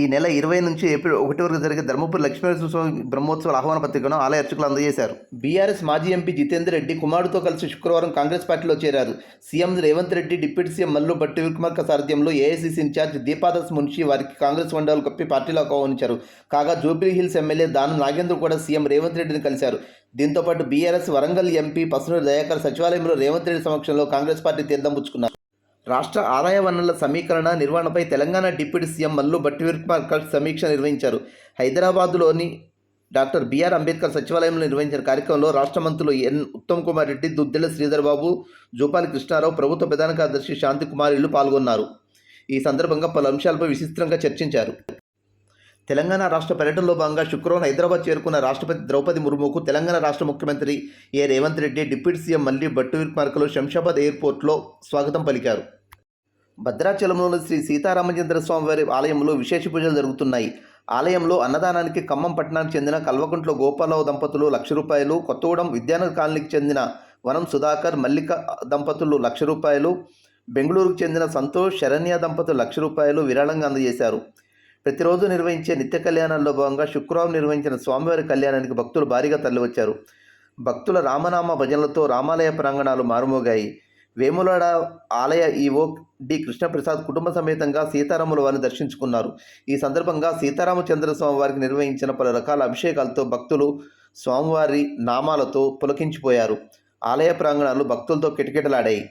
ఈ నెల ఇరవై నుంచి ఏప్రిల్ ఒకటి వరకు జరిగే ధర్మపురి లక్ష్మీనరసింహ స్వామి బ్రహ్మోత్సవాల ఆహ్వాన పత్రికను ఆలయ అర్చకులు అందజేశారు. బీఆర్ఎస్ మాజీ ఎంపీ జితేందర్ రెడ్డి కుమారుడితో కలిసి శుక్రవారం కాంగ్రెస్ పార్టీలో చేరారు. CM Revanth Reddy deputy CM Mallu Bhatti Vikramarka సారథ్యంలో ఏఐసీసీ ఇన్ఛార్జ్ దీపాదాస్ మున్షి వారికి కాంగ్రెస్ వండాలు కప్పి పార్టీలో ఆహ్వానించారు. కాగా జూబ్లీ హిల్స్ ఎమ్మెల్యే దానం నాగేంద్ర కూడా సీఎం రేవంత్ రెడ్డిని కలిశారు. దీంతో పాటు బీఆర్ఎస్ వరంగల్ ఎంపీ పసునూరు దయాకర్ సచివాలయంలో రేవంత్ రెడ్డి సమక్షంలో కాంగ్రెస్ పార్టీ తీర్థం పుచ్చుకున్నారు. రాష్ట్ర ఆదాయ వనరుల సమీకరణ నిర్వహణపై తెలంగాణ డిప్యూటీ సీఎం మల్లు భట్టి సమీక్ష నిర్వహించారు. హైదరాబాద్లోని డాక్టర్ బిఆర్ అంబేద్కర్ సచివాలయంలో నిర్వహించిన కార్యక్రమంలో రాష్ట్ర మంత్రులు ఎన్ ఉత్తమ్ కుమార్ రెడ్డి దుద్దెల శ్రీధర్బాబు జూపాలి కృష్ణారావు ప్రభుత్వ ప్రధాన కార్యదర్శి శాంతి ఇల్లు పాల్గొన్నారు. ఈ సందర్భంగా పలు అంశాలపై విస్తృతంగా చర్చించారు. తెలంగాణ రాష్ట్ర పర్యటనలో భాగంగా శుక్రవారం హైదరాబాద్ చేరుకున్న రాష్ట్రపతి ద్రౌపది ముర్ముకు తెలంగాణ రాష్ట్ర ముఖ్యమంత్రి A Revanth Reddy deputy CM Malli Bhattu Shamshabad ఎయిర్పోర్ట్లో స్వాగతం పలికారు. భద్రాచలంలోని శ్రీ సీతారామచంద్ర స్వామి వారి ఆలయంలో విశేష పూజలు జరుగుతున్నాయి. ఆలయంలో అన్నదానానికి ఖమ్మం పట్టణానికి చెందిన కల్వకుంట్ల గోపాలరావు దంపతులు లక్ష రూపాయలు కొత్తగూడెం విద్యానగర్ కాలనీకి చెందిన వనం సుధాకర్ మల్లిక దంపతులు లక్ష రూపాయలు బెంగళూరుకు చెందిన సంతోష్ శరణ్య దంపతులు లక్ష రూపాయలు విరాళంగా అందజేశారు. ప్రతిరోజు నిర్వహించే నిత్య కళ్యాణాల్లో భాగంగా శుక్రవారం నిర్వహించిన స్వామివారి కళ్యాణానికి భక్తులు భారీగా తరలివచ్చారు. భక్తుల రామనామ భజనలతో రామాలయ ప్రాంగణాలు మారుమోగాయి. వేములాడ ఆలయ ఈవో డి కృష్ణప్రసాద్ కుటుంబ సమేతంగా సీతారాముల వారిని దర్శించుకున్నారు. ఈ సందర్భంగా సీతారామచంద్ర స్వామి వారికి నిర్వహించిన పలు రకాల అభిషేకాలతో భక్తులు స్వామివారి నామాలతో పులకించిపోయారు. ఆలయ ప్రాంగణాలు భక్తులతో కిటకిటలాడాయి.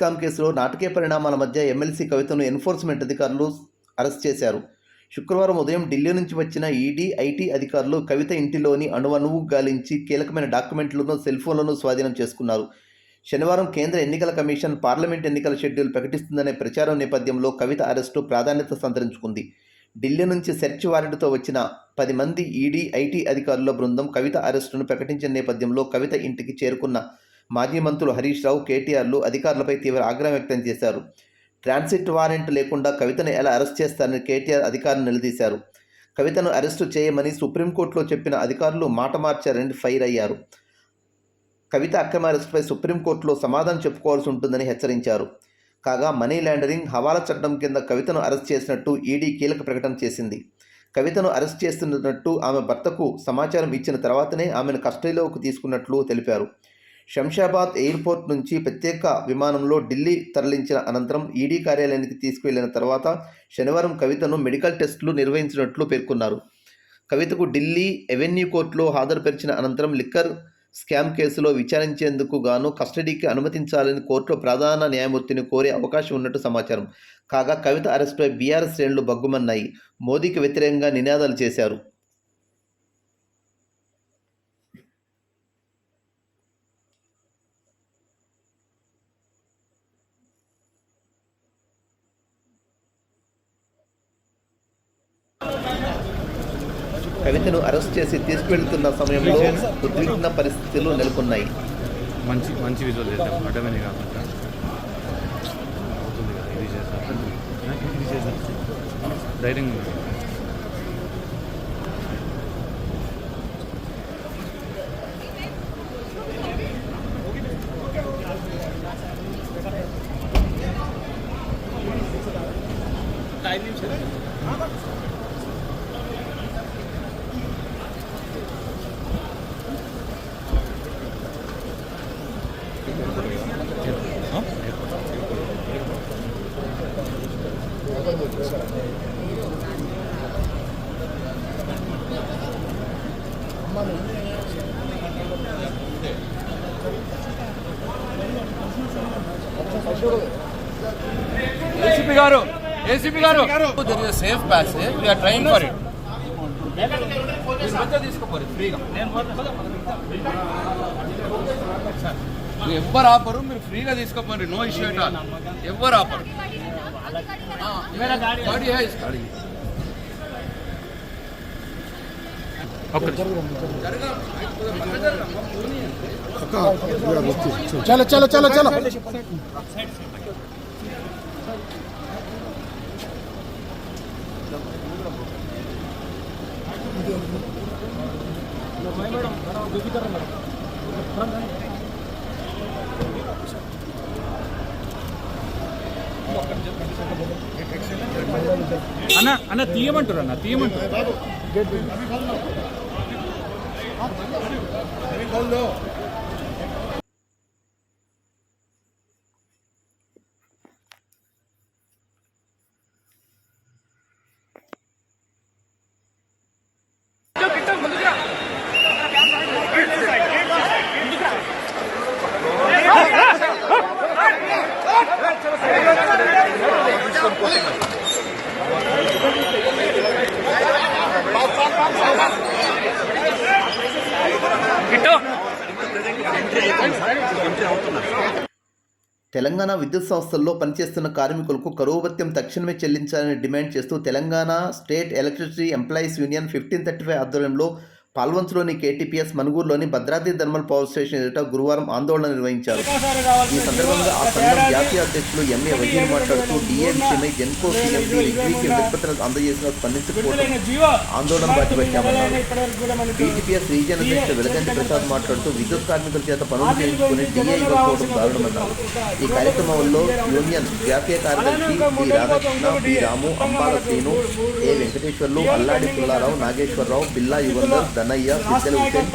స్కామ్ కేసులో నాటకీయ పరిణామాల మధ్య ఎమ్మెల్సీ కవితను ఎన్ఫోర్స్మెంట్ అధికారులు అరెస్ట్ చేశారు. శుక్రవారం ఉదయం ఢిల్లీ నుంచి వచ్చిన ఈడీ ఐటీ అధికారులు కవిత ఇంటిలోని అణువణువు గాలించి కీలకమైన డాక్యుమెంట్లను సెల్ఫోన్లను స్వాధీనం చేసుకున్నారు. శనివారం కేంద్ర ఎన్నికల కమిషన్ పార్లమెంట్ ఎన్నికల షెడ్యూల్ ప్రకటిస్తుందనే ప్రచారం నేపథ్యంలో కవిత అరెస్టు ప్రాధాన్యత సంతరించుకుంది. ఢిల్లీ నుంచి సెర్చ్ వారెంట్తో వచ్చిన పది మంది ఈడీ ఐటీ అధికారుల బృందం కవిత అరెస్టును ప్రకటించిన నేపథ్యంలో కవిత ఇంటికి చేరుకున్న మాజీ మంత్రులు హరీష్ రావు కేటీఆర్లు అధికారులపై తీవ్ర ఆగ్రహం వ్యక్తం చేశారు. ట్రాన్సిట్ వారెంట్ లేకుండా కవితను ఎలా అరెస్ట్ చేస్తారని కేటీఆర్ అధికారులు నిలదీశారు. కవితను అరెస్టు చేయమని సుప్రీంకోర్టులో చెప్పిన అధికారులు మాట మార్చారని ఫైర్ అయ్యారు. కవిత అక్రమ అరెస్టుపై సుప్రీంకోర్టులో సమాధానం చెప్పుకోవాల్సి ఉంటుందని హెచ్చరించారు. కాగా మనీ లాండరింగ్ హవాలా చట్టం కింద కవితను అరెస్ట్ చేసినట్టు ఈడీ కీలక ప్రకటన చేసింది. కవితను అరెస్ట్ చేస్తున్నట్టు ఆమె భర్తకు సమాచారం ఇచ్చిన తర్వాతనే ఆమెను కస్టడీలోకి తీసుకున్నట్లు తెలిపారు. శంషాబాద్ ఎయిర్పోర్ట్ నుంచి ప్రత్యేక విమానంలో ఢిల్లీ తరలించిన అనంతరం ఈడీ కార్యాలయానికి తీసుకువెళ్ళిన తర్వాత శనివారం కవితను మెడికల్ టెస్టులు నిర్వహించినట్లు పేర్కొన్నారు. కవితకు ఢిల్లీ ఎవెన్యూ కోర్టులో హాజరుపరిచిన అనంతరం లిక్కర్ స్కామ్ కేసులో విచారించేందుకు గాను కస్టడీకి అనుమతించాలని కోర్టులో ప్రధాన న్యాయమూర్తిని కోరే అవకాశం ఉన్నట్టు సమాచారం. కాగా కవిత అరెస్టుపై బీఆర్ఎస్ శ్రేణులు బగ్గుమన్నాయి మోదీకి వ్యతిరేకంగా నినాదాలు చేశారు. కవితను అరెస్ట్ చేసి తీసుకువెళ్తున్న సమయంలో ఉద్విగ్న పరిస్థితులు నెలకొన్నాయి. మంచి మంచి విజువల్ చేద్దాం అడ్డమని కాకుండా అవుతుంది కదా ఇది చేద్దాం ఇది చేద్దాం ధైర్యంగా ఏసీపీ గారు ఏసీపీ గారు. There is safe passage we are trying for it తీసుకోపోరు ఫ్రీగా. ఎవ్వరు ఆపరు మీరు ఫ్రీగా తీసుకోపోరు నో ఇష్యూ ఎట్ ఆల్ ఎవ్వరు ఆపరు. గాడి चलो चलो चलो चलो అన్న అన్న తీయమంటారు అన్న తీయమంటారు Ricordo. తెలంగాణ విద్యుత్ సంస్థల్లో పనిచేస్తున్న కార్మికులకు కరువు భత్యం తక్షణమే చెల్లించాలని డిమాండ్ చేస్తూ Telangana state electricity employees union fifteen thirty five ఆధ్వర్యంలో పాల్వంచులోని కేటీపీఎస్ మనుగూరులోని భద్రాద్రి థర్మల్ పవర్ స్టేషన్ ఎదుట గురువారం ఆందోళన నిర్వహించారు. ఈ సందర్భంగా ఆ సంఘం జాతీయ అధ్యక్షులు ఎంఏ వజీర్ మాట్లాడుతూ డిఏ విషయమై జెన్కో సీఎంపీ రిగ్రీకి విజ్ఞప్తులను అందజేసిన స్పందించకపోవడం ఆందోళన బీటీపీఎస్ రీజియన్ అధ్యక్షుడు వెలగంటి ప్రసాద్ మాట్లాడుతూ విద్యుత్ కార్మికుల చేత పనులు చేయించుకుని డిఏ ఇవ్వకపోవడం దారుణమన్నారు. ఈ కార్యక్రమంలో యూనియన్ జాతీయ కార్యదర్శి B Radhakrishna B Ramu Ambala Srinu A Venkateswarlu Alladi Pullarao Nageswararao Billa Yugandhar Dhanaiah సిద్దల Hussain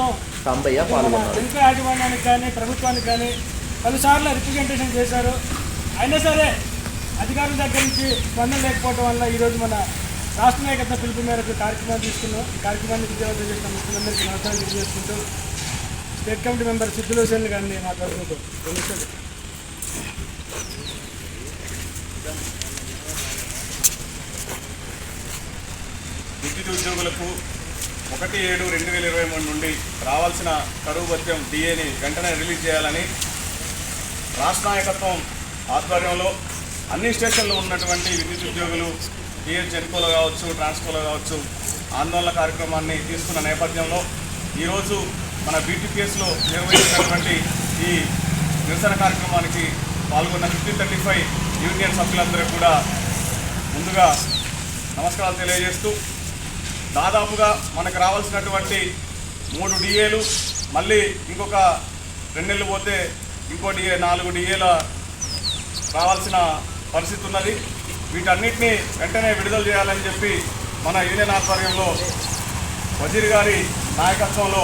Sambaiah పాల్గొన్నారు. ఇంకా యాజమాన్యానికి కానీ ప్రభుత్వానికి కానీ పలుసార్లు రిప్రజెంటేషన్ చేశారు. అయినా సరే అధికారుల దగ్గర నుంచి స్పందన లేకపోవడం వల్ల ఈరోజు మన రాష్ట్ర నాయకత్వ పిలుపు మేరకు కార్యక్రమాలు తీసుకున్నాం. ఈ కార్యక్రమాన్ని విజయవంతం చేసిన ముఖ్యమంత్రికి నమస్కారం తెలియజేసుకుంటూ స్టేట్ కమిటీ మెంబర్ సిద్ధులు హుసేన్ గారిని మాట్లాడుకుంటూ. విద్యుత్ ఉద్యోగులకు ఒకటి ఏడు రెండు వేల ఇరవై మూడు నుండి రావాల్సిన కరువు భత్యం డిఏని వెంటనే రిలీజ్ చేయాలని రాష్ట్ర నాయకత్వం ఆధ్వర్యంలో అన్ని స్టేషన్లో ఉన్నటువంటి విద్యుత్ ఉద్యోగులు డిఎస్ జెన్కోలో కావచ్చు ట్రాన్స్కోలో కావచ్చు ఆందోళన కార్యక్రమాన్ని తీసుకున్న నేపథ్యంలో ఈరోజు మన బీటీపీఎస్లో నిర్వహించినటువంటి ఈ నిరసన కార్యక్రమానికి పాల్గొన్న ఫిఫ్టీన్ థర్టీ ఫైవ్ యూనియన్ సభ్యులందరూ కూడా ముందుగా నమస్కారాలు తెలియజేస్తూ దాదాపుగా మనకు రావాల్సినటువంటి మూడు డిఏలు మళ్ళీ ఇంకొక రెండేళ్ళు పోతే ఇంకో డిఏ నాలుగు డిఏల రావాల్సిన పరిస్థితి ఉన్నది. వీటన్నిటిని వెంటనే విడుదల చేయాలని చెప్పి మన యూనియన్ ఆధ్వర్యంలో వజీర్ గారి నాయకత్వంలో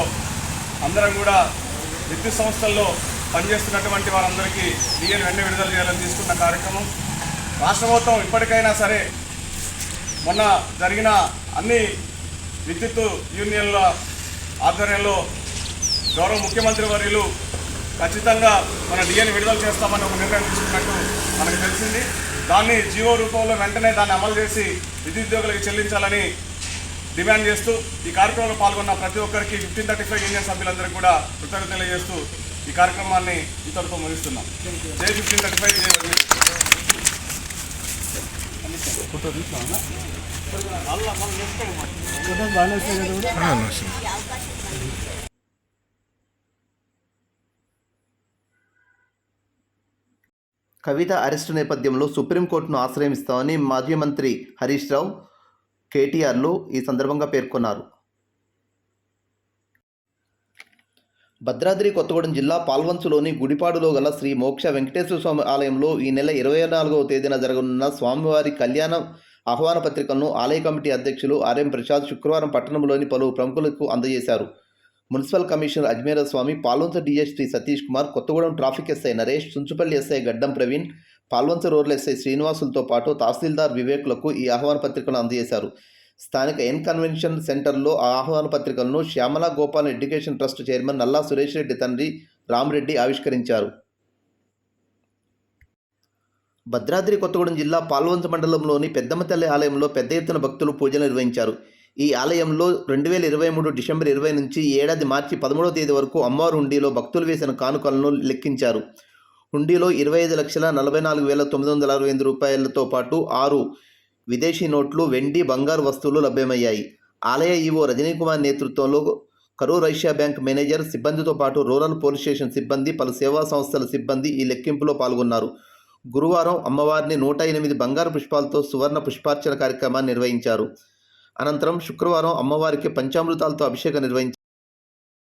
అందరం కూడా విద్యుత్ సంస్థల్లో పనిచేస్తున్నటువంటి వారందరికీ డిఏలు వెంటనే విడుదల చేయాలని తీసుకున్న కార్యక్రమం. రాష్ట్ర ప్రభుత్వం ఇప్పటికైనా సరే మొన్న జరిగిన అన్ని విద్యుత్ యూనియన్ల ఆధ్వర్యంలో గౌరవ ముఖ్యమంత్రి వర్యులు ఖచ్చితంగా మన డిఎన్ విడుదల చేస్తామని ఒక నిర్ణయం తీసుకున్నట్టు మనకు తెలిసింది. దాన్ని జీవో రూపంలో వెంటనే దాన్ని అమలు చేసి విద్యుద్యోగులకు చెల్లించాలని డిమాండ్ చేస్తూ ఈ కార్యక్రమంలో పాల్గొన్న ప్రతి ఒక్కరికి ఫిఫ్టీన్ థర్టీ ఫైవ్ యూనియన్ సభ్యులందరికీ కూడా కృతజ్ఞతలు తెలియజేస్తూ ఈ కార్యక్రమాన్ని ఇంతటితో ముగిస్తున్నాం. జై ఫిఫ్టీన్ థర్టీ ఫైవ్ జై కవిత అరెస్టు నేపథ్యంలో సుప్రీంకోర్టును ఆశ్రయిస్తామని మాజీ మంత్రి హరీష్ రావు కేటీఆర్లు ఈ సందర్భంగా పేర్కొన్నారు. భద్రాద్రి కొత్తగూడెం జిల్లా పాల్వంచులోని గుడిపాడులో గల శ్రీ మోక్ష వెంకటేశ్వర స్వామి ఆలయంలో ఈ నెల ఇరవై నాలుగవ తేదీన జరగనున్న స్వామివారి కళ్యాణ ఆహ్వాన పత్రికలను ఆలయ కమిటీ అధ్యక్షులు ఆర్ఎం ప్రసాద్ శుక్రవారం పట్టణంలోని పలు ప్రముఖులకు అందజేశారు. Municipal commissioner Ajmera Swamy Palvancha DSP Satish Kumar Kothagudem traffic SI Naresh Chunchupalli SI Gaddam Praveen Palvancha rural SI శ్రీనివాసులతో పాటు తహసీల్దార్ వివేక్లకు ఈ ఆహ్వాన పత్రికలను అందజేశారు. స్థానిక ఎన్ కన్వెన్షన్ సెంటర్లో ఆ ఆహ్వాన పత్రికలను Shyamala Gopal education trust chairman Nalla Suresh Reddy తండ్రి రామరెడ్డి ఆవిష్కరించారు. భద్రాద్రి కొత్తగూడెం జిల్లా పాల్వంచ మండలంలోని పెద్దమ్మ తల్లి ఆలయంలో పెద్ద ఎత్తున భక్తులు పూజలు నిర్వహించారు. ఈ ఆలయంలో రెండు వేల ఇరవై మూడు డిసెంబర్ ఇరవై నుంచి ఏడాది మార్చి పదమూడవ తేదీ వరకు అమ్మవారు హుండీలో భక్తులు వేసిన కానుకలను లెక్కించారు. హుండీలో ఇరవై ఐదు లక్షల నలభై నాలుగు వేల తొమ్మిది వందల అరవై ఎనిమిది రూపాయలతో పాటు ఆరు విదేశీ నోట్లు వెండి బంగారు వస్తువులు లభ్యమయ్యాయి. ఆలయ ఈవో రజనీకుమార్ నేతృత్వంలో కరూర్ రష్యా బ్యాంక్ మేనేజర్ సిబ్బందితో పాటు రూరల్ పోలీస్ స్టేషన్ సిబ్బంది పలు సేవా సంస్థల సిబ్బంది ఈ లెక్కింపులో పాల్గొన్నారు. గురువారం అమ్మవారిని నూట ఎనిమిది బంగారు పుష్పాలతో సువర్ణ పుష్పార్చన కార్యక్రమాన్ని నిర్వహించారు. అనంతరం శుక్రవారం అమ్మవారికి పంచామృతాలతో అభిషేకం నిర్వహించారు.